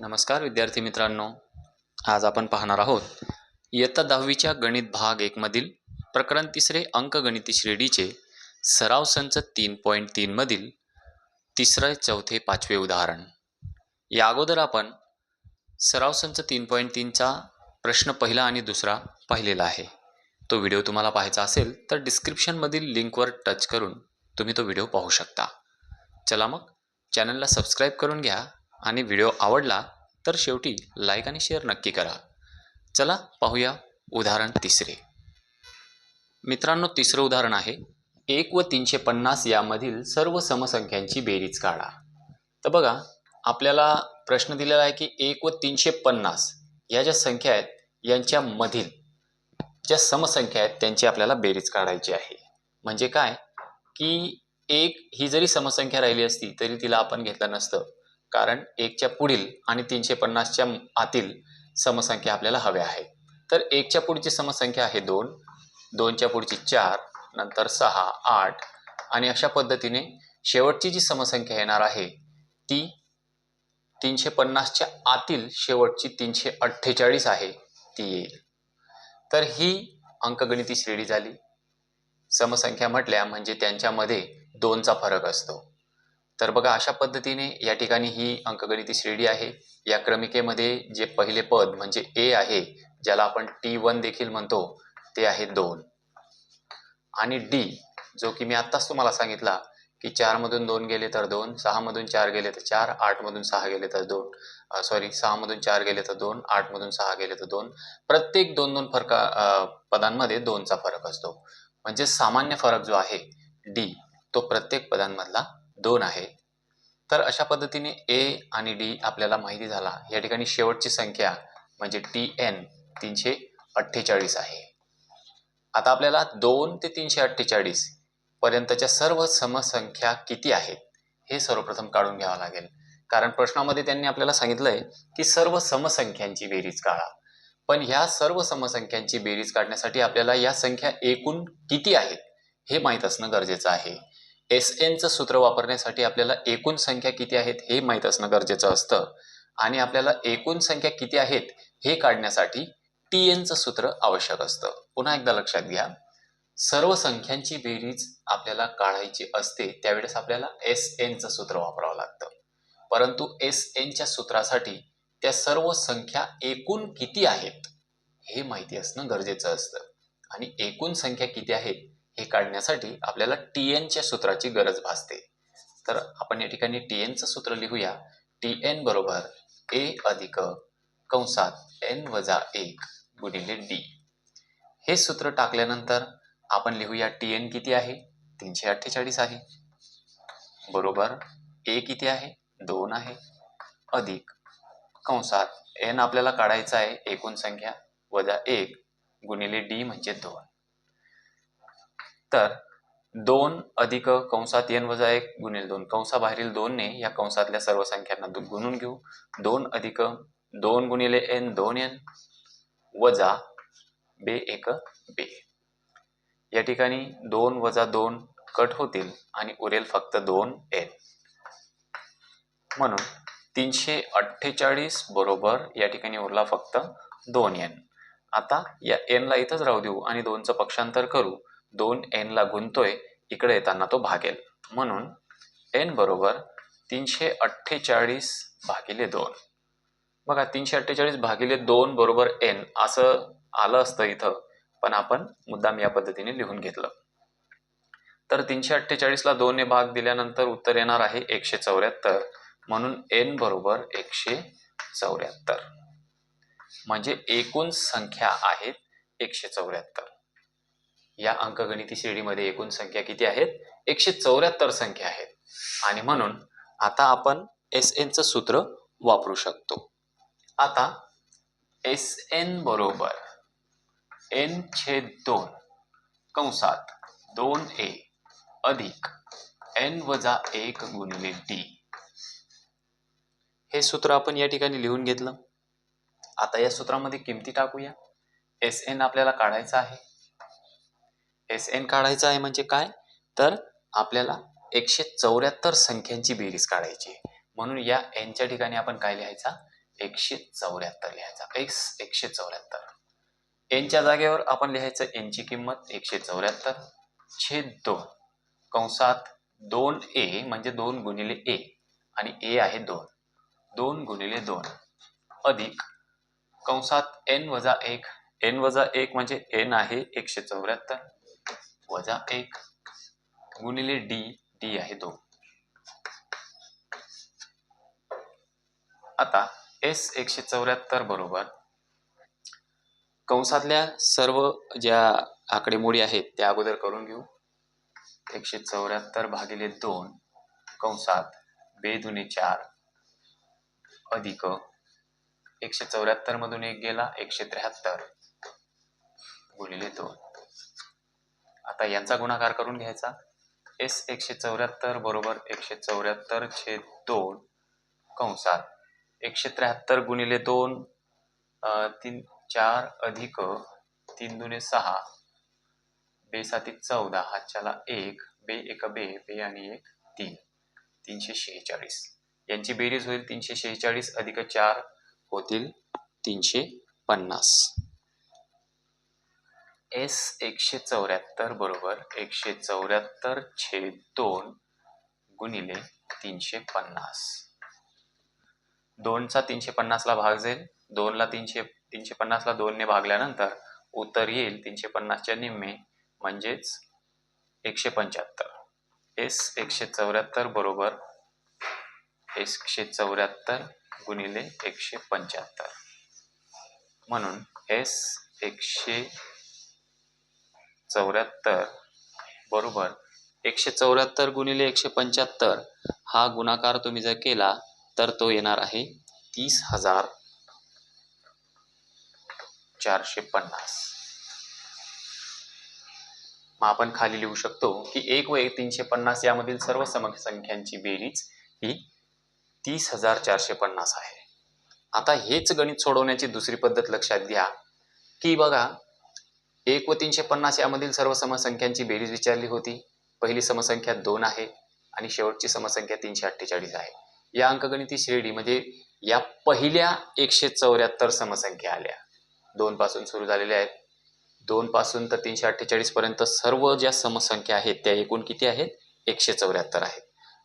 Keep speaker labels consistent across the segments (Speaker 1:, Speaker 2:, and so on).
Speaker 1: नमस्कार विद्यार्थी मित्रांनो. आज आपण पाहणार आहोत इयत्ता दहावीच्या गणित भाग एकमधील प्रकरण तिसरे अंकगणिती श्रेणीचे सराव संच तीन पॉईंट तीनमधील तिसरे चौथे पाचवे उदाहरण. या अगोदर आपण सराव संच तीन पॉईंट तीनचा प्रश्न पहिला आणि दुसरा पाहिलेला आहे. तो व्हिडिओ तुम्हाला पाहायचा असेल तर डिस्क्रिप्शनमधील लिंकवर टच करून तुम्ही तो व्हिडिओ पाहू शकता. चला मग चॅनलला सबस्क्राईब करून घ्या आणि व्हिडिओ आवडला तर शेवटी लाईक आणि शेअर नक्की करा. चला पाहूया उदाहरण तिसरे. मित्रांनो तिसरं उदाहरण आहे. एक व तीनशे पन्नास यामधील सर्व समसंख्यांची बेरीज काढा. तर बघा आपल्याला प्रश्न दिलेला आहे की एक व तीनशे पन्नास या ज्या संख्या आहेत यांच्यामधील ज्या समसंख्या आहेत त्यांची आपल्याला बेरीज काढायची आहे. म्हणजे काय? की एक ही जरी समसंख्या राहिली असती तरी तिला आपण घेतलं नसतं. कारण एकच्या पुढील आणि तीनशे पन्नासच्या आतील समसंख्या आपल्याला हव्या आहेत तर एकच्या पुढची समसंख्या आहे दोन दोनच्या पुढची चार नंतर सहा आठ आणि अशा पद्धतीने शेवटची जी समसंख्या येणार आहे ती तीनशे पन्नासच्या आतील शेवटची तीनशे अठ्ठेचाळीस आहे ती येईल. तर ही अंकगणिती श्रेणी झाली. समसंख्या म्हटल्या म्हणजे त्यांच्यामध्ये दोनचा फरक असतो. तर बघा अशा पद्धतीने या ठिकाणी ही अंकगणिती श्रेणी आहे. या क्रमिकेमध्ये जे पहिले पद म्हणजे ए आहे ज्याला आपण टी वन देखील म्हणतो ते आहे दोन. आणि डी जो की मी आत्ताच तुम्हाला सांगितला की चारमधून दोन गेले तर दोन सहामधून चार गेले तर चार आठमधून सहा गेले तर दोन सॉरी सहामधून चार गेले तर दोन आठमधून सहा गेले तर दोन. प्रत्येक दोन दोन फरका पदांमध्ये दोनचा फरक असतो. म्हणजे सामान्य फरक जो आहे डी तो प्रत्येक पदांमधला दोन आहे. तर अशा पद्धतीने ए आणि डी आपल्याला माहिती झाला. या ठिकाणी शेवटची संख्या म्हणजे टी एन तीनशे अठ्ठेचाळीस आहे. आता आपल्याला दोन ते तीनशे अठ्ठेचाळीस पर्यंतच्या सर्व समसंख्या किती आहेत हे सर्वप्रथम काढून घ्यावं लागेल. कारण प्रश्नामध्ये त्यांनी आपल्याला सांगितलंय की सर्व समसंख्यांची बेरीज काढा. पण ह्या सर्व समसंख्यांची बेरीज काढण्यासाठी आपल्याला या संख्या एकूण किती आहेत हे माहीत असणं गरजेचं आहे. एस एनचं सूत्र वापरण्यासाठी आपल्याला एकूण संख्या किती आहेत हे माहीत असणं गरजेचं असतं. आणि आपल्याला एकूण संख्या किती आहेत हे काढण्यासाठी टी एनचं सूत्र आवश्यक असतं. पुन्हा एकदा लक्षात घ्या. सर्व संख्यांची बेरीज आपल्याला काढायची असते त्यावेळेस आपल्याला एस एनचं सूत्र वापरावं लागतं. परंतु एस एनच्या सूत्रासाठी त्या सर्व संख्या एकूण किती आहेत हे माहिती असणं गरजेचं असतं. आणि एकूण संख्या किती आहेत हे काढण्यासाठी आपल्याला टी एनच्या सूत्राची गरज भासते. तर आपण या ठिकाणी टी एनचं सूत्र लिहूया. टी एन बरोबर ए अधिक कंसात एन वजा एक गुणिले डी हे सूत्र टाकल्यानंतर आपण लिहूया टी एन किती आहे? तीनशे अठ्ठेचाळीस आहे. बरोबर ए किती आहे? दोन आहे. अधिक कंसात एन आपल्याला काढायचा आहे एकूण संख्या वजा एक गुणिले डी म्हणजे दोन. तर दोन अधिक कंसात एन वजा एक गुणिले दोन. कंसाबाहेरील दोनने या कंसातल्या सर्व संख्यांना दु- गुणून घेऊ. दोन अधिक दोन गुणिले एन दोन एन वजा बे एक बे. या ठिकाणी दोन वजा दोन कट होतील आणि उरेल फक्त दोन एन म्हणून तीनशे अठ्ठेचाळीस बरोबर या ठिकाणी उरला फक्त दोन एन आता या एनला इथंच राहू देऊ आणि दोनचं पक्षांतर करू. दोन एनला गुंतोय इकडे येताना तो भागेल. म्हणून एन बरोबर तीनशे अठ्ठेचाळीस भागिले दोन. बघा तीनशे अठ्ठेचाळीस भागिले दोन बरोबर एन असं आलं असतं इथं पण आपण मुद्दाम या पद्धतीने लिहून घेतलं. तर तीनशे अठ्ठेचाळीसला दोनने भाग दिल्यानंतर उत्तर येणार आहे एकशे चौऱ्याहत्तर. म्हणून एन बरोबर एकशे चौऱ्याहत्तर. म्हणजे एकूण संख्या आहेत एकशे चौऱ्याहत्तर. या अंकगणिती श्रेणीमध्ये एकूण संख्या किती आहेत? एकशे चौऱ्याहत्तर संख्या आहेत. आणि म्हणून आता आपण एस एनचं सूत्र वापरू शकतो. आता एस एन बरोबर एन छेद दोन कंसात दोन ए अधिक एन वजा एक गुणिले डी हे सूत्र आपण या ठिकाणी लिहून घेतलं. आता या सूत्रामध्ये किमती टाकूया. एस एन आपल्याला काढायचा आहे. एस एन काढायचा आहे म्हणजे काय? तर आपल्याला एकशे चौऱ्याहत्तर संख्यांची बेरीज काढायची म्हणून या एनच्या ठिकाणी आपण काय लिहायचा? एकशे चौऱ्याहत्तर लिहायचा. एक्स एकशे चौऱ्याहत्तर. एनच्या जागेवर आपण लिहायचं एनची किंमत एकशे चौऱ्याहत्तर छेद दोन. कंसात दोन ए म्हणजे दोन गुणिले ए आणि ए आहे दोन. दोन गुणिले दोन अधिक कंसात एन वजा एक. एन वजा एक म्हणजे एन आहे एकशे चौऱ्याहत्तर. वजा एक गुणिले डी डी आहे दोन. आता एस एकशे चौऱ्याहत्तर बरोबर. कंसातल्या सर्व ज्या आकडेमोडी आहेत त्या अगोदर करून घेऊ. एकशे चौऱ्याहत्तर भागिले दोन कंसात बेदुने चार अधिक एकशे चौऱ्याहत्तर मधून एक गेला एकशे त्र्याहत्तर गुणिले दोन. आता यांचा गुणाकार करून घ्यायचा. एस एकशे चौऱ्याहत्तर बरोबर एकशे चौऱ्याहत्तर छेद दोन कंसात एकशे त्र्याहत्तर गुणिले दोन तीन चार अधिक तीन दुने सहा बे साती चौदा हातच्याला एक बे एक बे बे आणि एक तीन तीनशे शेहेचाळीस. यांची बेरीज होईल तीनशे शेहेचाळीस अधिक चार होतील तीनशे पन्नास. एस एकशे चौऱ्याहत्तर बरोबर एकशे चौऱ्याहत्तर छेद दोन गुणिले तीनशे पन्नास. दोनचा तीनशे पन्नासला भाग जाईल. दोनला तीनशे तीनशे पन्नासला दोनने भागल्यानंतर उत्तर येईल तीनशे पन्नासच्या निम्मे म्हणजेच एकशे पंच्याहत्तर. एस एकशे चौऱ्याहत्तर बरोबर एकशे चौऱ्याहत्तर गुणिले एकशे पंच्याहत्तर. म्हणून एस एकशे चौऱ्याहत्तर. बरोबर. एकशे चौऱ्याहत्तर गुणिले एकशे पंच्याहत्तर हा गुणाकार तुम्ही जर केला तर तो येणार आहे तीस हजार चारशे पन्नास. मग आपण खाली लिहू शकतो की एक व एक तीनशे पन्नास यामधील सर्व समसंख्यांची बेरीज ही तीस हजार चारशे पन्नास आहे. आता हेच गणित सोडवण्याची दुसरी पद्धत लक्षात घ्या. की बघा एक व तीनशे पन्नास यामधील सर्व समसंख्यांची बेरीज विचारली होती. पहिली समसंख्या दोन आहे आणि शेवटची समसंख्या तीनशे अठ्ठेचाळीस आहे. या अंकगणिती श्रेणी म्हणजे या पहिल्या एकशे चौऱ्याहत्तर समसंख्या आल्या. दोन पासून सुरू झालेल्या आहेत. दोन पासून तर तीनशे अठ्ठेचाळीस पर्यंत सर्व ज्या समसंख्या आहेत त्या एकूण किती आहेत? एकशे चौऱ्याहत्तर आहेत.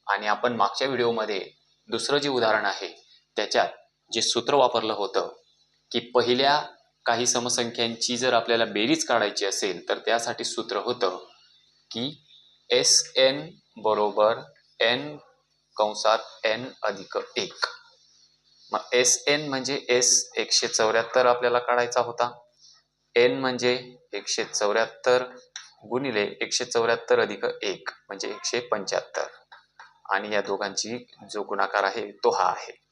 Speaker 1: आणि आपण मागच्या व्हिडिओमध्ये दुसरं जे उदाहरण आहे त्याच्यात जे सूत्र वापरलं होतं की पहिल्या काही समसंख्यांची जर आपल्याला बेरीज काढायची असेल तर त्यासाठी सूत्र होतं की एस एन बरोबर एन कंसात एन अधिक एक. मग एस एन म्हणजे एस एकशे चौऱ्याहत्तर आपल्याला काढायचा होता. एन म्हणजे एकशे चौऱ्याहत्तर गुणिले एकशे चौऱ्याहत्तर अधिक एक म्हणजे एकशे पंच्याहत्तर. आणि या दोघांची जो गुणाकार आहे तो हा आहे.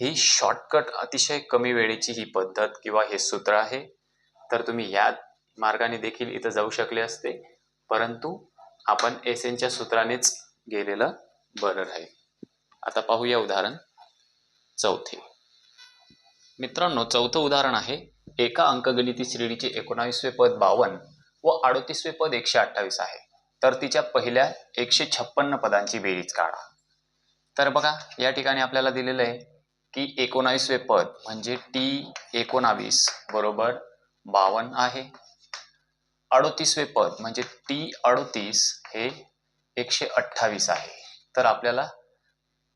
Speaker 1: ही शॉर्टकट अतिशय कमी वेळेची ही पद्धत किंवा हे सूत्र आहे. तर तुम्ही या मार्गाने देखील इथं जाऊ शकले असते. परंतु आपण एस एनच्या सूत्रानेच गेलेलं बरं राहील. आता पाहूया उदाहरण चौथे. मित्रांनो चौथं उदाहरण आहे. एका अंकगणिती श्रेणीचे एकोणावीसवे पद बावन्न व अडोतीसवे पद एकशे अठ्ठावीस आहे. तर तिच्या पहिल्या एकशे छप्पन्न पदांची बेरीज काढा. तर बघा या ठिकाणी आपल्याला दिलेलं आहे. की एकोणावीसवे पद म्हणजे टी एकोणावीस बरोबर बावन्न आहे. अडोतीसवे पद म्हणजे टी अडोतीस हे एकशे अठ्ठावीस आहे. तर आपल्याला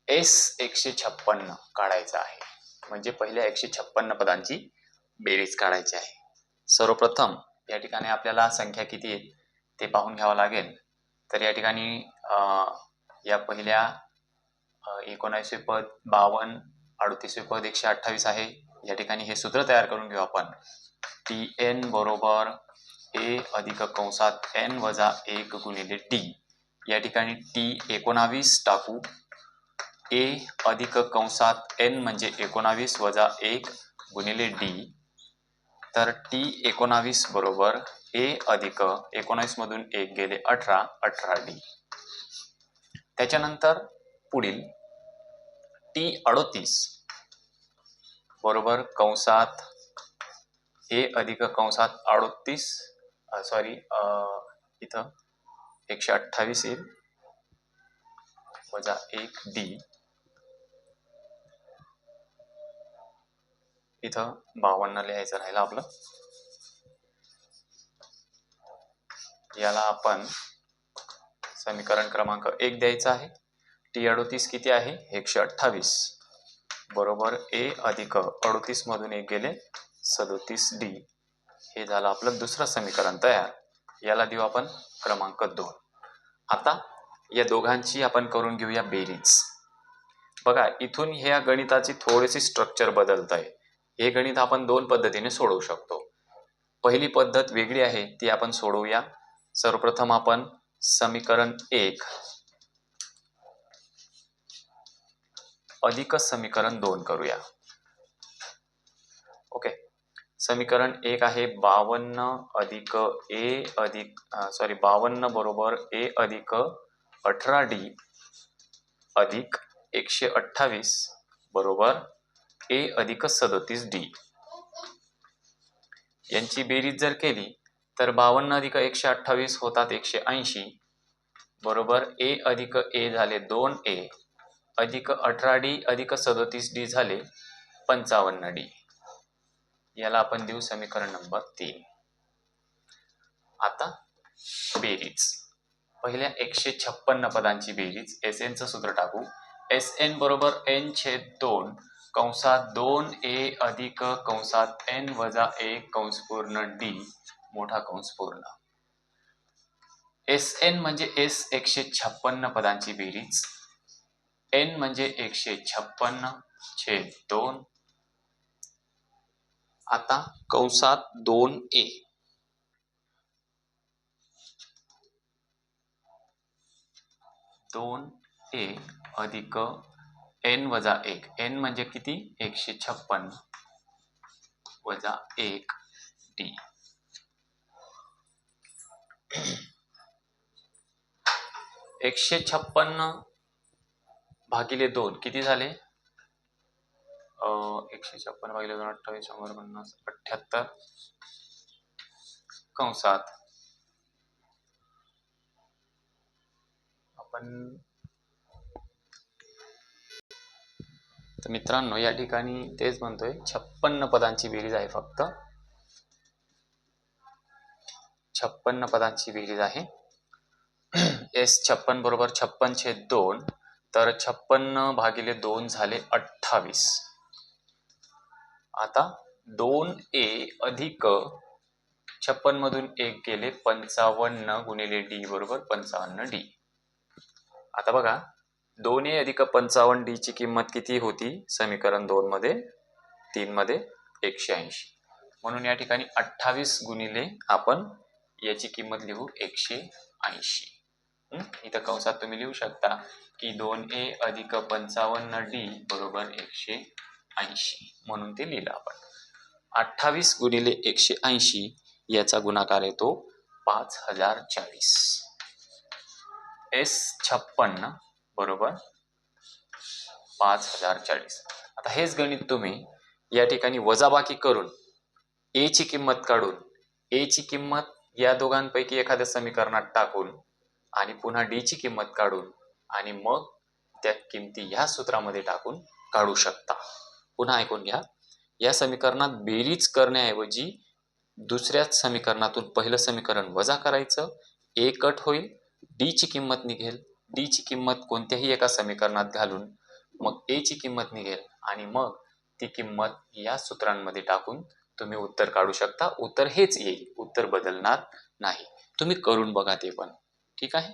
Speaker 1: एस एकशे छप्पन्न काढायचं आहे. म्हणजे पहिल्या एकशे छप्पन्न पदांची बेरीज काढायची आहे. सर्वप्रथम या ठिकाणी आपल्याला संख्या किती आहेत ते पाहून घ्यावं लागेल. तर या ठिकाणी या पहिल्या एकोणावीसवे पद बावन्न अडतीसवे पद एकशे अठ्ठावीस आहे. या ठिकाणी हे सूत्र तयार करून घेऊ आपण. टी एन बरोबर ए अधिक कंसात एन वजा एक गुणिले डी या ठिकाणी टी एकोणावीस टाकू. ए अधिक कंसात एन म्हणजे एकोणावीस वजा एक गुणिले डी तर टी एकोणावीस बरोबर ए अधिक एकोणावीस मधून एक गेले अठरा अठरा डी त्याच्यानंतर पुढील टी अडोतीस. बरोबर कंसात ए अधिक कंसात अडोतीस सॉरी इथं एकशे अठ्ठावीस येईल. वजा एक डी इथं बावन्न लिहायचं राहिलं आपलं. याला आपण समीकरण क्रमांक एक द्यायचा आहे. टी अडोतीस किती आहे? एकशे अठ्ठावीस. बरोबर ए अधिक अडोतीस मधून एक गेले सदोतीस डी. हे झालं आपलं दुसरं समीकरण तयार. याला देऊ आपण क्रमांक दोन. आता या दोघांची आपण करून घेऊया बेरीज. बघा इथून ह्या गणिताची थोडीशी स्ट्रक्चर बदलत आहे हे गणित आपण दोन पद्धतीने सोडवू शकतो. पहिली पद्धत वेगळी आहे ती आपण सोडवूया. सर्वप्रथम आपण समीकरण एक अधिक समीकरण दोन करूया. ओके समीकरण एक आहे बावन्न अधिक ए अधिक सॉरी बावन्न बरोबर ए अधिक अठरा डी अधिक एकशे अठ्ठावीस बरोबर ए अधिक सदोतीस डी. यांची बेरीज जर केली तर बावन्न अधिक एकशे अठ्ठावीस होतात एकशे ऐंशी. बरोबर ए अधिक ए झाले दोन ए. अधिक अठरा डी अधिक सदोतीस डी झाले पंचावन्न डी. याला आपण देऊ समीकरण नंबर तीन. आता बेरीज. पहिल्या एकशे छप्पन्न पदांची बेरीज. एस एनचं सूत्र टाकू. एस एन बरोबर एन छेद दोन कंसात दोन ए अधिक कंसात एन वजा एक कंस पूर्ण डी मोठा कंस पूर्ण एस एन म्हणजे एस एकशे छप्पन्न पदांची बेरीज. एन म्हणजे एकशे छप्पन्न छेद दोन. आता कंसात दोन ए. दोन ए अधिक एन वजा एक. एन म्हणजे किती? एकशे छप्पन वजा एक डी. एकशे छप्पन्न भागिले दोन. किती झाले? अं, एकशे छप्पन भागिले दोन अठ्ठावीस शंभर पन्नास अठ्ठ्याहत्तर कंसात आपण तर मित्रांनो या ठिकाणी तेच म्हणतोय छप्पन्न पदांची बेरीज आहे फक्त. छप्पन्न पदांची बेरीज आहे. एस छप्पन बरोबर छप्पन छेद दोन. तर छप्पन्न भागिले दोन झाले अठ्ठावीस. आता दोन ए अधिक छप्पन मधून एक गेले पंचावन्न गुणिले डी बरोबर पंचावन्न डी. आता बघा दोन ए अधिक पंचावन्न डी ची किंमत किती होती? समीकरण दोन मध्ये तीन मध्ये एकशे ऐंशी. म्हणून या ठिकाणी अठ्ठावीस गुणिले आपण याची किंमत लिहू एकशे ऐंशी. इथं कंसात तुम्ही लिहू शकता की दोन ए अधिक पंचावन्न डी बरोबर एकशे ऐंशी म्हणून ते लिहिलं आपण. अठ्ठावीस गुणिले एकशे ऐंशी याचा गुणाकार येतो पाच हजार चाळीस. एस छप्पन्न बरोबर पाच हजार चाळीस. आता हेच गणित तुम्ही या ठिकाणी वजाबाकी करून ए ची किंमत काढून ए ची किंमत या दोघांपैकी एखाद्या समीकरणात टाकून आणि पुन्हा डी ची किंमत काढून आणि मग त्या किमती ह्या सूत्रामध्ये टाकून काढू शकता. पुन्हा ऐकून घ्या. या समीकरणात बेरीज करण्याऐवजी दुसऱ्याच समीकरणातून पहिलं समीकरण वजा करायचं. ए कट होईल. डी ची किंमत निघेल. डी ची किंमत कोणत्याही एका समीकरणात घालून मग ए ची किंमत निघेल आणि मग ती किंमत या सूत्रांमध्ये टाकून तुम्ही उत्तर काढू शकता. उत्तर हेच येईल. उत्तर बदलणार नाही. तुम्ही करून बघा ते पण. ठीक आहे?